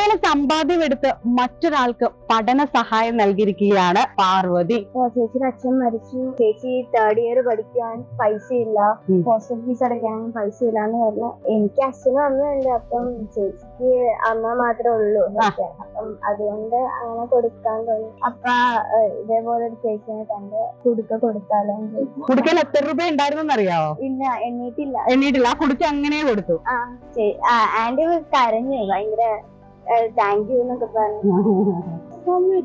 കുടുക്കയിലെ സമ്പാദ്യം എടുത്ത് മറ്റൊരാൾക്ക് പഠന സഹായം നൽകിയിരിക്കുകയാണ് പാർവതി. ചേച്ചിയുടെ അച്ഛൻ മരിച്ചു. ചേച്ചി തേർഡ് ഇയർ പഠിക്കാൻ പൈസ ഇല്ല. ഹോസ്റ്റൽ ഫീസ് അടയ്ക്കാനും പൈസ ഇല്ല എന്ന് പറഞ്ഞു. എനിക്ക് അച്ഛനും അമ്മയുണ്ട് അപ്പം ചേച്ചിക്ക് അമ്മ മാത്രമേ ഉള്ളൂ. അപ്പം അതുകൊണ്ട് അങ്ങനെ കൊടുക്കാൻ തോന്നി അപ്പ ഇതേപോലെ ഒരു ചേച്ചിനെ കണ്ട് കുടുക്ക കൊടുത്താലോ കുടുക്കയിൽ എത്ര രൂപ ഉണ്ടായിരുന്നെന്ന് അറിയാവോ ഇല്ല എണ്ണീട്ടില്ല. എണ്ണീട്ടില്ല. ആ കുടുക്ക അങ്ങനെ കൊടുത്തു. ആന്റി കരഞ്ഞു. ഭയങ്കര താങ്ക് യു എന്നൊക്കെ പറഞ്ഞു.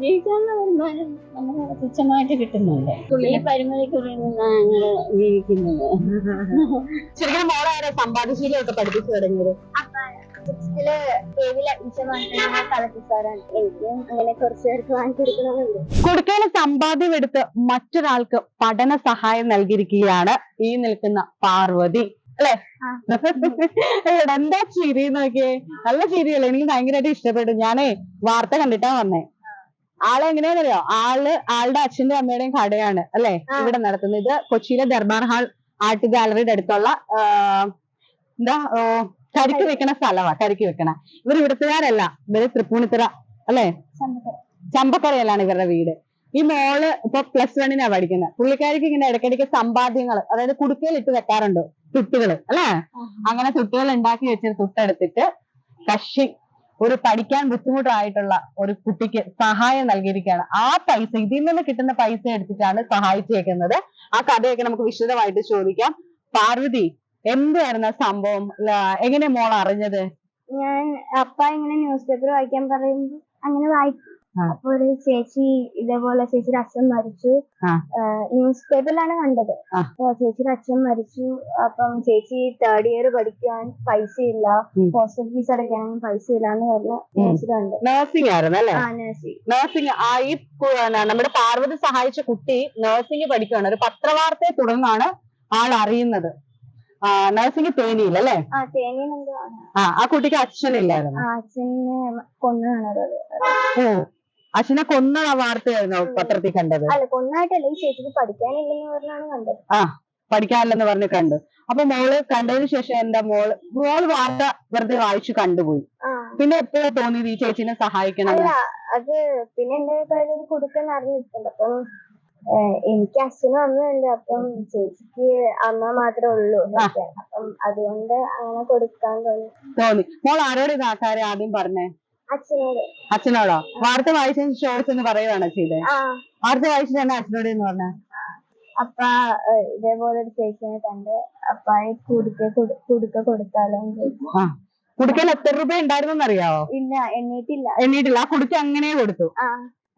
ജീവിക്കാനുള്ള വരുമാനം നമുക്ക് തുച്ഛമായിട്ട് കിട്ടുന്നുണ്ട്. ഈ പരിമിതിക്കുള്ളിൽ നിന്നാണ് ഞങ്ങൾ ജീവിക്കുന്നത് ശരിക്കും മോളെ ആരാ സമ്പാദ്യശീലമൊക്കെ പഠിപ്പിച്ചു തുടങ്ങിയത്? സിക്സ്ത്തിൽ കെവിൽ അഡ്മിഷൻ വാങ്ങിക്കുന്ന കളക്ടർ സാറാണ്. എനിക്കും അങ്ങനെ കുറച്ച് പേർക്ക് വാങ്ങിക്കൊടുക്കണമെന്നുണ്ട്. കുടുക്കയിലെ സമ്പാദ്യം എടുത്ത് മറ്റൊരാൾക്ക് പഠന സഹായം നൽകിയിരിക്കുകയാണ് ഈ നിൽക്കുന്ന പാർവതി. അല്ലെ. എന്താ ചിരി നോക്കിയേ? നല്ല ചിരിയല്ലേ? എനിക്ക് ഭയങ്കരമായിട്ട് ഇഷ്ടപ്പെട്ടു. ഞാനേ വാർത്ത കണ്ടിട്ടാ വന്നേ. ആളെ എങ്ങനെയാണെന്നറിയോ? ആൾ ആളുടെ അച്ഛന്റെ അമ്മയുടെയും കടയാണ് അല്ലെ? ഇവിടെ നടത്തുന്നത്. ഇത് കൊച്ചിയിലെ ദർബാർ ഹാൾ ആർട്ട് ഗാലറിയുടെ അടുത്തുള്ള എന്താ കരിക്ക് വെക്കണ സ്ഥലമാ കരിക്ക് വെക്കണ. ഇവർ ഇവിടുത്തുകാരല്ല ഇവർ തൃപ്പൂണിത്തുറ അല്ലെ? ചമ്പക്കരയിലാണ് ഇവരുടെ വീട്. ഈ മോൾ ഇപ്പൊ പ്ലസ് വണ്ണിനാ പഠിക്കുന്നത് പുള്ളിക്കാരിക്ക് ഇങ്ങനെ ഇടയ്ക്കിടയ്ക്ക് സമ്പാദ്യങ്ങൾ അതായത് കുടുക്കയിൽ ഇട്ട് വെക്കാറുണ്ട്. തുട്ടുകൾ അല്ലെ? അങ്ങനെ തുട്ടുകൾ ഉണ്ടാക്കി വെച്ചിട്ട് തുട്ടെടുത്തിട്ട് കക്ഷി ഒരു പഠിക്കാൻ ബുദ്ധിമുട്ടായിട്ടുള്ള ഒരു കുട്ടിക്ക് സഹായം നൽകിയിരിക്കുകയാണ്. ആ പൈസ ഇതിൽ നിന്ന് കിട്ടുന്ന പൈസ എടുത്തിട്ടാണ് സഹായിച്ചേക്കുന്നത് ആ കഥയൊക്കെ നമുക്ക് വിശദമായിട്ട് ചോദിക്കാം. പാർവതി എന്തായിരുന്നു ആ സംഭവം? എങ്ങനെ മോൾ അറിഞ്ഞത്? ഞാൻ അപ്പ ഇങ്ങനെ ന്യൂസ് പേപ്പർ വായിക്കാൻ പറയുമ്പോ അങ്ങനെ വായിക്കും. അപ്പൊ ഒരു ചേച്ചി ഇതേപോലെ ചേച്ചിയുടെ അച്ഛൻ മരിച്ചു. ന്യൂസ് പേപ്പറിലാണ് കണ്ടത്. അപ്പൊ ചേച്ചിയുടെ അച്ഛൻ മരിച്ചു. അപ്പം ചേച്ചി തേർഡ് ഇയർ പഠിക്കാൻ പൈസ ഇല്ല. ഹോസ്റ്റൽ ഫീസ് അടക്കാൻ പൈസ ഇല്ല എന്ന് പറഞ്ഞ ന്യൂസ് നഴ്സിംഗ് ആയിരുന്നു അല്ലെ? ആ നഴ്സിംഗ് ആ ഈ നമ്മുടെ പാർവതി സഹായിച്ച കുട്ടി നഴ്സിംഗ് പഠിക്കുകയാണ് ഒരു പത്രവാർത്തയെ തുടർന്നാണ് ആൾ അറിയുന്നത്. നഴ്സിംഗ് തേനിയിൽ അല്ലേ? ആ ആ കുട്ടിക്ക് അച്ഛനില്ലായിരുന്നു. അച്ഛനെ കൊന്നാണത് ഓ അച്ഛനെ കൊന്ന വാർത്തയായിരുന്നു പത്രത്തിൽ കണ്ടത്. അല്ല കൊന്നായിട്ടല്ല ഈ ചേച്ചിക്ക് പഠിക്കാനില്ലെന്ന് പറഞ്ഞാണ് കണ്ടത്. ആ പഠിക്കാനില്ലെന്ന് പറഞ്ഞ് കണ്ടു. അപ്പൊ മോൾ കണ്ടതിന് ശേഷം എന്താ മോൾ? മോൾ വാർത്ത വെറുതെ വായിച്ചു കണ്ടുപോയി. പിന്നെ എപ്പോഴാ തോന്നിയത് ഈ ചേച്ചിനെ സഹായിക്കണം അത് പിന്നെ എന്റെ കയ്യിൽ കൊടുക്കാൻ അറിഞ്ഞിട്ടുണ്ട്. അപ്പം എനിക്ക് അച്ഛനും അമ്മയുണ്ട്. അപ്പം ചേച്ചിക്ക് അമ്മ മാത്രമേ ഉള്ളൂ. അപ്പം അതുകൊണ്ട് അങ്ങനെ കൊടുക്കാൻ തോന്നി. തോന്നി. മോൾ ആരോട് ആദ്യം പറഞ്ഞേ? അച്ഛനോട്. അച്ഛനോടോ? വാർത്ത വായിച്ചതിന് ഷോർട്സ് എന്ന് പറയുവാണോ ചെയ്തേ? ആ. വാർത്ത വായിച്ചിട്ടാണ് അച്ഛനോട് എന്ന് പറഞ്ഞ. അപ്പ ഇതേപോലെ ഒരു ചേച്ചിനെ കണ്ട് അപ്പ ഈ കുടുക്ക കുടുക്ക കൊടുത്താലോ കുടുക്കയിൽ എത്ര രൂപ ഉണ്ടായിരുന്നെന്ന് അറിയാവോ ഇല്ല എണ്ണീട്ടില്ല. എണ്ണീട്ടില്ല. ആ കുടുക്ക അങ്ങനെ കൊടുത്തു.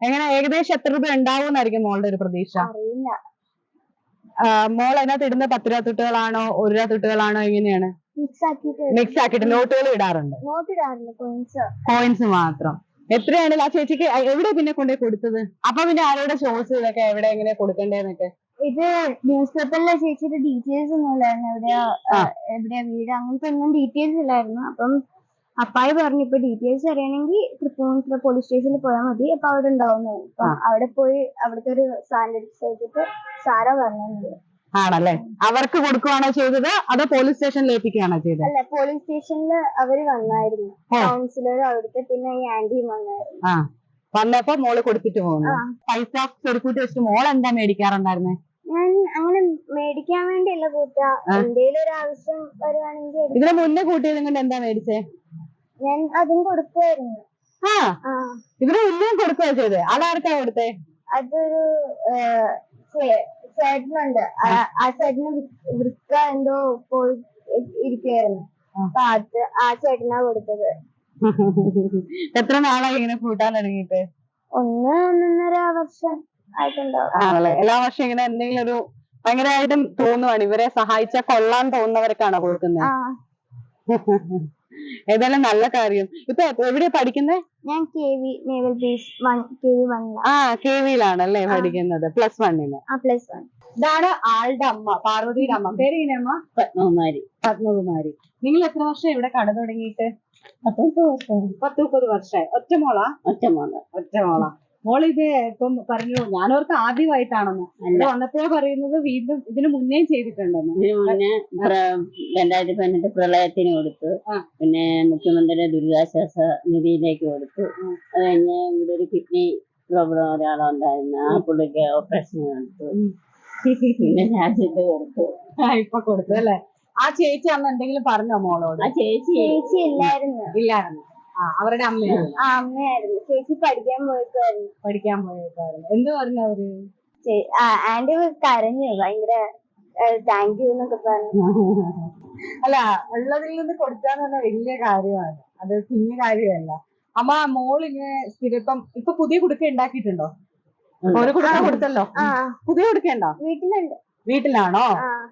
എങ്ങനെ ഏകദേശം എത്ര രൂപ ഉണ്ടാവുമെന്നായിരിക്കും മോളുടെ ഒരു പ്രതീക്ഷ? അറിയില്ല. മോൾ അതിനകത്ത് ഇടുന്ന പത്ത് രൂപ തുട്ടുകളാണോ ഒരു രൂപ തുട്ടുകളാണോ എങ്ങനെയാണ്? മിക്സ് ആക്കിയിട്ട് മിക്സ് ആക്കിയിട്ട് നോട്ടുകൾ ഇടാറുണ്ട്. നോട്ട് ഇടാറില്ല കോയിൻസ് കോയിൻസ് മാത്രം. എത്രയാണ് ആ ചേച്ചിക്ക് എവിടെ പിന്നെ കൊണ്ടേ കൊടുത്തത്? അപ്പൊ പിന്നെ ആരോടെ ഷോസ് ഇതൊക്കെ എവിടെ എങ്ങനെ കൊടുക്കണ്ടേന്നൊക്കെ? ഇത് ന്യൂസ് പേപ്പറിലെ ചേച്ചിയുടെ ഡീറ്റെയിൽസ് ഒന്നും ഇല്ലായിരുന്നു. എവിടെയാ എവിടെയാ വീട്? അങ്ങനത്തെ ഒന്നും ഡീറ്റെയിൽസ് ഇല്ലായിരുന്നു. അപ്പം അപ്പായി പറഞ്ഞു ഇപ്പൊ ഡീറ്റെയിൽസ് അറിയണമെങ്കിൽ തൃപ്പൂണിത്തുറ പോലീസ് സ്റ്റേഷനിൽ പോയാൽ മതി. അപ്പൊ അവിടെ ഉണ്ടാവുന്നു. അപ്പൊ അവിടെ പോയി അവിടുത്തെ ഒരു അടുത്ത് ചോദിച്ചിട്ട് സാറാ പറഞ്ഞത്. ആണല്ലേ? അവർക്ക് കൊടുക്കുകയാണോ ചെയ്തത്? അതോ പോലീസ് സ്റ്റേഷനിൽ ഏൽപ്പിക്കുകയാണോ ചെയ്തത്? അല്ല പോലീസ് സ്റ്റേഷനിൽ അവർ വന്നായിരുന്നു. കൗൺസിലർ അവിടുത്തെ പിന്നെ ഈ ആന്റിയും വന്നായിരുന്നു. ആ. വന്നപ്പോ മോൾ കൊടുത്തിട്ട് പോകുന്നു. പൈസ കൊടുത്തിട്ട് വെച്ചിട്ട് മോൾ എന്താ മേടിക്കാറുണ്ടായിരുന്നേ? ഞാൻ അങ്ങനെ മേടിക്കാൻ വേണ്ടിയല്ല കൂട്ടാ. എന്തെങ്കിലും ഒരു ആവശ്യം വരുവാണെങ്കിൽ ഇതിനെ മുന്നേ കൂട്ടിയത് കൊണ്ട് എന്താ മേടിച്ചേ? ഞാൻ അതും കൊടുക്കുമായിരുന്നു ആ. ഇതിന് മുന്നേ കൊടുക്കുക ചെയ്തേ. അതാർക്കാ കൊടുത്തേ? അതൊരു ചേട്ടനുണ്ട് ആ- ചേട്ടന് വൃക്ക എന്തോ പോയി ഇരിക്കുകയായിരുന്നു. അപ്പൊ അത് ആ ചേട്ടനാ കൊടുത്തത്. എത്ര നാളായി ഇങ്ങനെ കൂട്ടാൻ തുടങ്ങിയിട്ട്? ഒന്ന് ഒന്നൊന്നര വർഷം ആയിട്ടുണ്ടാവും ആണല്ലേ? എല്ലാ വർഷം ഇങ്ങനെ എന്തെങ്കിലും ഒരു ഭയങ്കരമായിട്ടും തോന്നുവാണ്. ഇവരെ സഹായിച്ചാൽ കൊള്ളാൻ തോന്നുന്നവർക്കാണോ കൊടുക്കുന്നത് ഏതായാലും നല്ല കാര്യം. ഇപ്പൊ എവിടെയാ പഠിക്കുന്നത് ഞാൻ K V naval base one K V one ആ കെ വിയിലാണല്ലേ പഠിക്കുന്നത്? പ്ലസ് വണ്ണിന് ആ പ്ലസ് വൺ ഇതാണ് ആളുടെ അമ്മ പാർവതിയുടെ അമ്മ. പേര് അമ്മ? പത്മകുമാരി. പത്മകുമാരി. നിങ്ങൾ എത്ര വർഷം ഇവിടെ കട തുടങ്ങിയിട്ട്? പത്തൊമ്പത് വർഷം പത്ത് മുപ്പത് വർഷമായി. ഒറ്റമോളാ ഒറ്റമോൾ ഒറ്റ മോൾ ഒറ്റ മോളാ മോൾ ഇത് ഇപ്പം പറഞ്ഞു ഞാനോർക്ക് ആദ്യമായിട്ടാണെന്ന്. അല്ല. വന്നപ്പോഴേ പറയുന്നത് വീണ്ടും ഇതിന് മുന്നേ ചെയ്തിട്ടുണ്ടെന്ന്. ഇതിനു മുന്നേ പ്ര- രണ്ടായിരത്തി പതിനെട്ട് പ്രളയത്തിന് കൊടുത്തു. ആ. പിന്നെ മുഖ്യമന്ത്രിയുടെ ദുരിതാശ്വാസ നിധിയിലേക്ക് കൊടുത്തു. അത് കഴിഞ്ഞ് ഇവിടെ ഒരു കിഡ്നി പ്രോബ്ലം ഒരാളുണ്ടായിരുന്നു. ആ പുള്ളിക്ക് ഓപ്പറേഷൻ കൊടുത്തു പിന്നെ രാജ്യത്ത് കൊടുത്തു. ആ, ഇപ്പൊ കൊടുത്തു അല്ലേ? ആ ചേച്ചി അന്ന് എന്തെങ്കിലും പറഞ്ഞോ മോളോട്? ആ ചേച്ചി. ചേച്ചി ഇല്ലായിരുന്നു. ഇല്ലായിരുന്നു. അവരുടെ അമ്മയായിരുന്നു. ആ അമ്മയായിരുന്നു. ചേച്ചി പഠിക്കാൻ പോയിട്ടായിരുന്നു പഠിക്കാൻ പോയേക്കായിരുന്നു എന്ത് പറഞ്ഞു അവർ? ചേ- ആ ആന്റി കരഞ്ഞു. ഭയങ്കര താങ്ക് യു എന്നൊക്കെ പറഞ്ഞു. അല്ല ഉള്ളതിൽ നിന്ന് കൊടുക്കാന്ന് പറഞ്ഞാൽ വലിയ കാര്യമാണ്. അത് കുഞ്ഞു കാര്യമല്ല. അമ്മ മോൾ സ്ഥിരപ്പം സ്ഥിരം ഇപ്പം ഇപ്പൊ പുതിയ കുടുക്ക ഉണ്ടാക്കിയിട്ടുണ്ടോ? ഒരു കുടുക്ക കൊടുത്തല്ലോ? ആ. പുതിയ കുടുക്കണ്ടോ വീട്ടിലുണ്ട്. വീട്ടിലാണോ?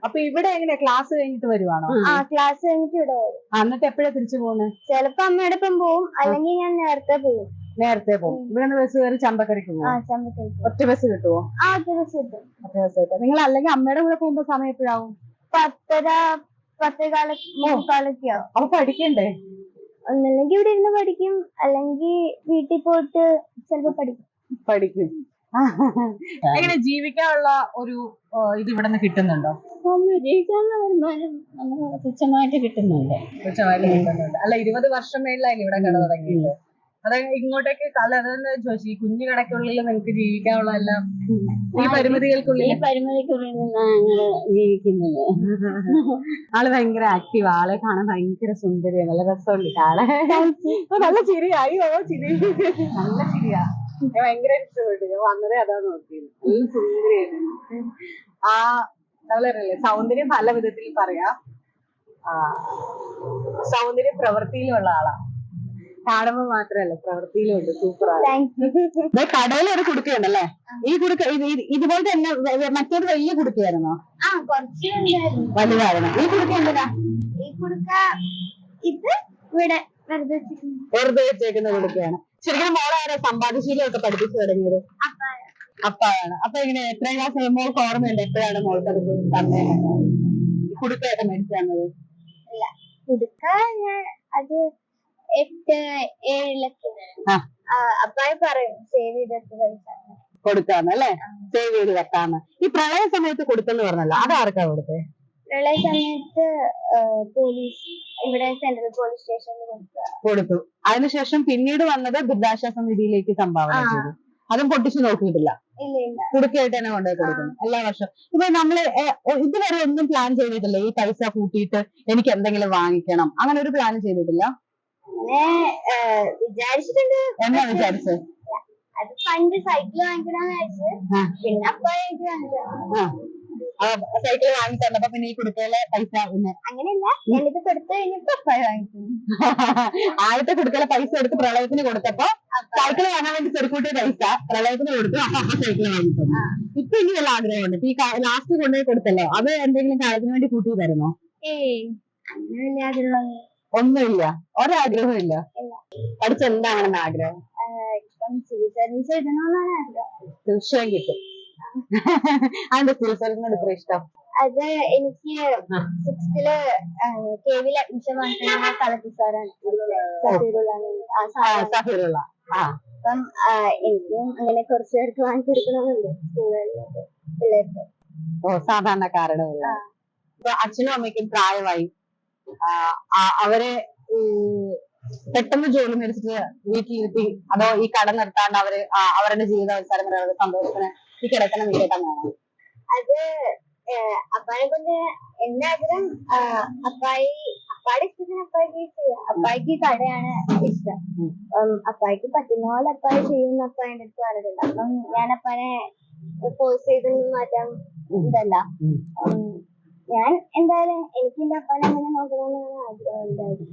അപ്പൊ ഇവിടെ എങ്ങനെയാ? ക്ലാസ് കഴിഞ്ഞിട്ട് വരുവാണോ? ആ ക്ലാസ് കഴിഞ്ഞിട്ട് ഇവിടെ വരും. എന്നിട്ട് എപ്പോഴാ തിരിച്ചു പോകുന്നത് ചിലപ്പോ അമ്മയുടെ ഒപ്പം പോവും. അല്ലെങ്കിൽ ഞാൻ നേരത്തെ പോവും. നേരത്തെ പോകും ഇവിടെ നിന്ന് ബസ് കയറി ചമ്പക്കരയ്ക്ക് ആ പോകും ഒറ്റ ബസ് കിട്ടുമോ ആ ദിവസം കിട്ടും. ഒറ്റ ബസ് കിട്ടും. നിങ്ങൾ അല്ലെങ്കിൽ അമ്മയുടെ കൂടെ പോകുമ്പോ സമയം എപ്പോഴാവും? പത്തര പത്തേകാല മൂക്കാലൊക്കെ ആവും. അപ്പൊ പഠിക്കണ്ടേ? ഒന്നല്ലെങ്കിൽ ഇവിടെ ഇരുന്ന് പഠിക്കും. അല്ലെങ്കിൽ വീട്ടിൽ പോയിട്ട് ചിലപ്പോ പഠിക്കും. പഠിക്കും. എങ്ങനെ ജീവിക്കാനുള്ള ഒരു ഇത് ഇവിടെ നിന്ന് കിട്ടുന്നുണ്ടോ ജീവിക്കാനുള്ള വരുമാനം നമുക്ക് തുച്ഛമായിട്ട് കിട്ടുന്നുണ്ട്. തുച്ഛമായിട്ട് കിട്ടുന്നുണ്ട്. അല്ല ഇരുപത് വർഷം മേളിലായി ഇവിടെ കട തുടങ്ങിയിട്ട്. അത് ഇങ്ങോട്ടേക്ക് കല അതെന്ന് ചോദിച്ചു ഈ കുഞ്ഞു കടക്കുള്ളിൽ നിങ്ങൾക്ക് ജീവിക്കാനുള്ള എല്ലാം ഈ ഈ പരിമിതികൾക്കുള്ളിൽ പരിമിതിക്കുള്ളിൽ നിന്നാണ് ഞങ്ങൾ ജീവിക്കുന്നത്. ആൾ ഭയങ്കര ആക്റ്റീവ് ആളെ കാണാൻ ഭയങ്കര സുന്ദരിയാണ് നല്ല രസമുണ്ട്. ആളെ. നല്ല ചിരിയായി ഓ ചിരി. നല്ല ചിരിയാ. ഭയങ്കര ഇഷ്ടപ്പെട്ടു. ഞാൻ വന്നതേ അതാ നോക്കിയത് നല്ല സുന്ദരിയായിരുന്നു. ആ നമ്മളറിയില്ലേ സൗന്ദര്യം പല വിധത്തിൽ പറയാ. ആ സൗന്ദര്യം പ്രവൃത്തിയിലുള്ള ആളാ. കാണുമ്പോ മാത്രല്ല പ്രവൃത്തിയിലുണ്ട്. സൂപ്പറാണ് കടയിൽ ഒരു കുടുക്കയുണ്ടല്ലേ? ഈ കുടുക്ക ഇത് ഇത് ഇതുപോലത്തെ തന്നെ മറ്റൊരു വലിയ കുടുക്കയായിരുന്നോ? ആ കുറച്ച് ഉണ്ടായിരുന്നു വലുതായിരുന്നു. ഈ കുടുക്ക എന്തിനാ? ഈ കുടുക്ക ഇത് ഇവിടെ വെറുതെ വെറുതെ വെച്ചേക്കുന്ന കുടുക്കയാണ്. ശരിക്കും മോളെ ആരാ സമ്പാദ്യശീലമൊക്കെ പഠിപ്പിച്ചു തുടങ്ങിയത്? അപ്പാണ് അപ്പൊ ഇങ്ങനെ എത്രാം ക്ലാസ് മോൾക്ക് ഓർമ്മയുണ്ട് എപ്പോഴാണ് മോൾക്ക് അത് തന്നെ? കുടുക്കയൊക്കെ മേടിച്ചു തന്നത്? കുടുക്ക അത് എട്ട് ഏഴിലൊക്കെ ആ. ആ, അപ്പായ പറയും സേവ് പൈസ. കൊടുക്കാന്ന് അല്ലേ? സേവ് ചെയ്ത് വെക്കാന്ന്. ഈ പ്രളയ സമയത്ത് കൊടുത്തെന്ന് പറഞ്ഞല്ലോ അത് ആർക്കാ കൊടുത്തേ? പ്രളയ സമയത്ത് പോലീസ് ഇവിടെ സെൻട്രൽ പോലീസ് സ്റ്റേഷനിൽ കൊടുത്തു കൊടുത്തു. അതിനുശേഷം പിന്നീട് വന്നത് ദുരിതാശ്വാസ നിധിയിലേക്ക് സംഭാവന ചെയ്തു. അതും പൊട്ടിച്ചു നോക്കിയിട്ടില്ല. കുടുക്കയായിട്ട് തന്നെ കൊണ്ടുപോയി കൊടുക്കുന്നു. എല്ലാ വർഷവും. ഇപ്പൊ നമ്മൾ ഇതുവരെ ഒന്നും പ്ലാൻ ചെയ്തിട്ടില്ല. ഈ പൈസ കൂട്ടിയിട്ട് എനിക്ക് എന്തെങ്കിലും വാങ്ങിക്കണം. അങ്ങനെ ഒരു പ്ലാൻ ചെയ്തിട്ടില്ല. വിചാരിച്ചിട്ടുണ്ട്. എന്നാ വിചാരിച്ചത് അത് പണ്ട് സൈക്കിൾ വാങ്ങിക്കണം. പിന്നെ അപ്പ സൈക്കിൾ വാങ്ങി തന്നപ്പോ പിന്നെ ഈ കുടുക്കയിലെ പൈസ അങ്ങനെയല്ല ഞാനിത് കൊടുത്തു കഴിഞ്ഞപ്പോ പൈസ വാങ്ങിച്ചു. ആദ്യത്തെ കുടുക്കയിലെ പൈസ എടുത്ത് പ്രളയത്തിന് കൊടുത്തപ്പോ സൈക്കിൾ വാങ്ങാൻ വേണ്ടി ചെറുക്കൂട്ടിയ പൈസ പ്രളയത്തിന് കൊടുത്തു അപ്പൊ സൈക്കിൾ വാങ്ങി തന്നു ഇപ്പൊ ഇനി വല്ല ആഗ്രഹമുണ്ട്? ഈ ലാസ്റ്റ് കൊണ്ടുപോയി കൊടുത്തല്ലോ അത് എന്തെങ്കിലും കാര്യത്തിന് വേണ്ടി കൂട്ടി തരുന്നോ ഏയ് അങ്ങനെ വലിയ ആഗ്രഹം ഒന്നുമില്ല. ഒരാഗ്രഹവും ഇല്ല. പഠിച്ചെന്താണെന്ന് പഠിച്ച ആഗ്രഹം? ഇപ്പം സിവിൽ സർവീസ് എഴുതണമെന്നാണ് ആഗ്രഹം. തീർച്ചയായും കിട്ടും. അതിന്റെ സിവിൽ സർവീസിനോട് ഇത്ര ഇഷ്ടം? അത് എനിക്ക് സിക്സ്ത്തിൽ കെ വിയിൽ അഡ്മിഷൻ വാങ്ങിക്കുന്ന കളക്ടർ സാറാണ് സഫീറുള്ള. അപ്പം എനിക്കും അങ്ങനെ കുറച്ച് പേർക്ക് വാങ്ങിക്കൊടുക്കണമെന്നുണ്ട് സ്കൂളുകളിലൊക്കെ പിള്ളേർക്ക്. ഓ സാധാരണക്കാരുടെ അച്ഛനും അമ്മയ്ക്കും പ്രായമായി. അവരെ പെട്ടെന്ന് ജോലി മേടിച്ചിട്ട് വീട്ടിലിരുത്തി അതോ ഈ കട നിർത്താണ്ട് അവർ അവരുടെ ജീവിത അവസരങ്ങളുടെ സന്തോഷത്തിന് ഈ കിടക്കണ വീട്ടം വേണം അത് ഏഹ്, അപ്പാനെ കൊണ്ട് എന്റെ ആഗ്രഹം അപ്പായി അപ്പാടെ ഇഷ്ടത്തിന് അപ്പായിക്ക് ചെയ്യാം. അപ്പായിക്ക് കടയാണ് ഇഷ്ടം. അപ്പം അപ്പായിക്ക് പറ്റുന്ന പോലെ അപ്പായി ചെയ്യുന്ന അപ്പായന്റെ അടുത്ത് പറഞ്ഞിട്ടുണ്ട്. അപ്പം ഞാൻ അപ്പാനെ ഫോഴ്സ് ചെയ്ത് മാറ്റാൻ ഇതല്ല. ഞാൻ എന്തായാലും എനിക്ക് എന്റെ അപ്പാനെ അങ്ങനെ നോക്കണമെന്നാണ് ആഗ്രഹം ഉണ്ടാക്കി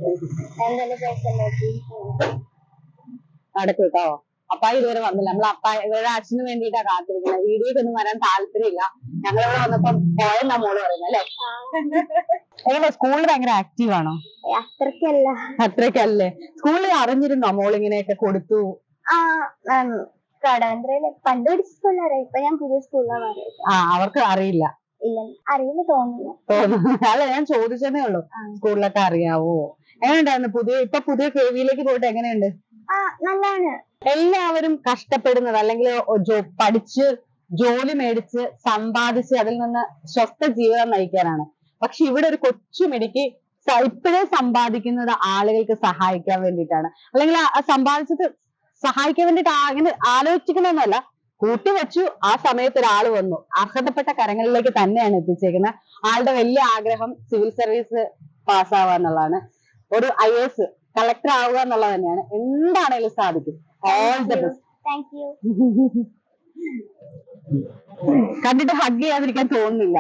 നടക്കും കേട്ടോ. അപ്പായി ഇതുവരെ വന്നില്ല. നമ്മൾ അപ്പായ ഇവരുടെ അച്ഛന് വേണ്ടിയിട്ടാ കാത്തിരിക്കുന്നത്. വീഡിയോക്ക് ഒന്നും വരാൻ താല്പര്യമില്ല. ഞങ്ങളിവിടെ വന്നപ്പം പോയെന്നാ മോൾ പറയുന്നത് അല്ലെ? എങ്ങനെ സ്കൂളിൽ ഭയങ്കര ആക്റ്റീവ് ആണോ? ഏ, അത്രയ്ക്കല്ല. സ്കൂളിൽ അറിഞ്ഞിരുന്നോ മോൾ ഇങ്ങനെയൊക്കെ കൊടുത്തു? കടവന്ത്രയിൽ പണ്ട് പഠിച്ച സ്കൂളിലറിയാം ഇപ്പൊ ഞാൻ പുതിയ സ്കൂളിലാണ് ആ അവർക്ക് അറിയില്ല. ഇല്ല അറിയില്ല തോന്നുന്നു തോന്നുന്നു അല്ല ഞാൻ ചോദിച്ചതേ ഉള്ളൂ. സ്കൂളിലൊക്കെ അറിയാവോ? എങ്ങനെയുണ്ടായിരുന്നു? പുതിയ ഇപ്പൊ പുതിയ കെ വിയിലേക്ക് പോയിട്ട് എങ്ങനെയുണ്ട്? ആ നല്ലതാണ്. എല്ലാവരും കഷ്ടപ്പെടുന്നത് അല്ലെങ്കിൽ പഠിച്ച് ജോലി മേടിച്ച് സമ്പാദിച്ച് അതിൽ നിന്ന് സ്വസ്ഥ ജീവിതം നയിക്കാനാണ്. പക്ഷെ ഇവിടെ ഒരു കൊച്ചു മിടിക്ക് ഇപ്പോഴേ സമ്പാദിക്കുന്നത് ആളുകൾക്ക് സഹായിക്കാൻ വേണ്ടിയിട്ടാണ്. അല്ലെങ്കിൽ ആ- സമ്പാദിച്ചത് സഹായിക്കാൻ വേണ്ടിയിട്ട് അങ്ങനെ ആലോചിക്കണമെന്നല്ല കൂട്ടിവെച്ചു. ആ സമയത്ത് ഒരാൾ വന്നു. അർഹതപ്പെട്ട കരങ്ങളിലേക്ക് തന്നെയാണ് എത്തിച്ചേക്കുന്നത്. ആളുടെ വലിയ ആഗ്രഹം സിവിൽ സർവീസ് പാസ്സാവുക എന്നുള്ളതാണ്. ഒരു ഐ എസ് കളക്ടർ ആവുക എന്നുള്ളത് തന്നെയാണ്. എന്താണേലും സാധിക്കും. ഓൾ ദ ബെസ്റ്റ് കണ്ടിട്ട് ഹഗ് ചെയ്യാതിരിക്കാൻ തോന്നുന്നില്ല.